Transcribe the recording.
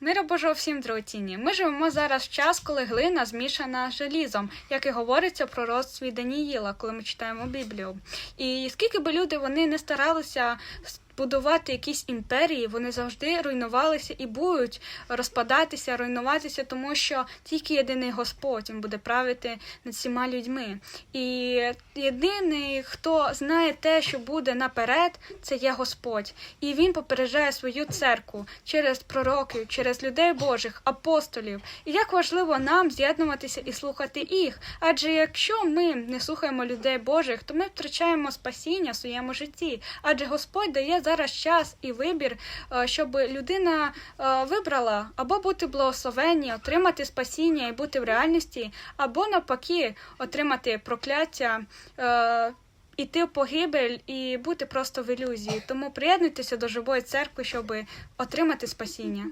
Мира Божого всім драгоцінні. Ми живемо зараз в час, коли глина змішана з желізом, як і говориться про пророцтві Даніїла, коли ми читаємо Біблію. І скільки би люди вони не старалися будувати якісь імперії, вони завжди руйнувалися і будуть розпадатися, руйнуватися, тому що тільки єдиний Господь він буде правити над всіма людьми. І єдиний, хто знає те, що буде наперед, це є Господь. І він попереджає свою церкву через пророків, через людей Божих, апостолів. І як важливо нам з'єднуватися і слухати їх. Адже якщо ми не слухаємо людей Божих, то ми втрачаємо спасіння в своєму житті. Адже Господь дає зараз час і вибір, е, щоб людина е, вибрала або бути благословенні, отримати спасіння і бути в реальності, або навпаки отримати прокляття. е, Іти в погибель і бути просто в ілюзії. Тому приєднуйтеся до живої церкви, щоб отримати спасіння.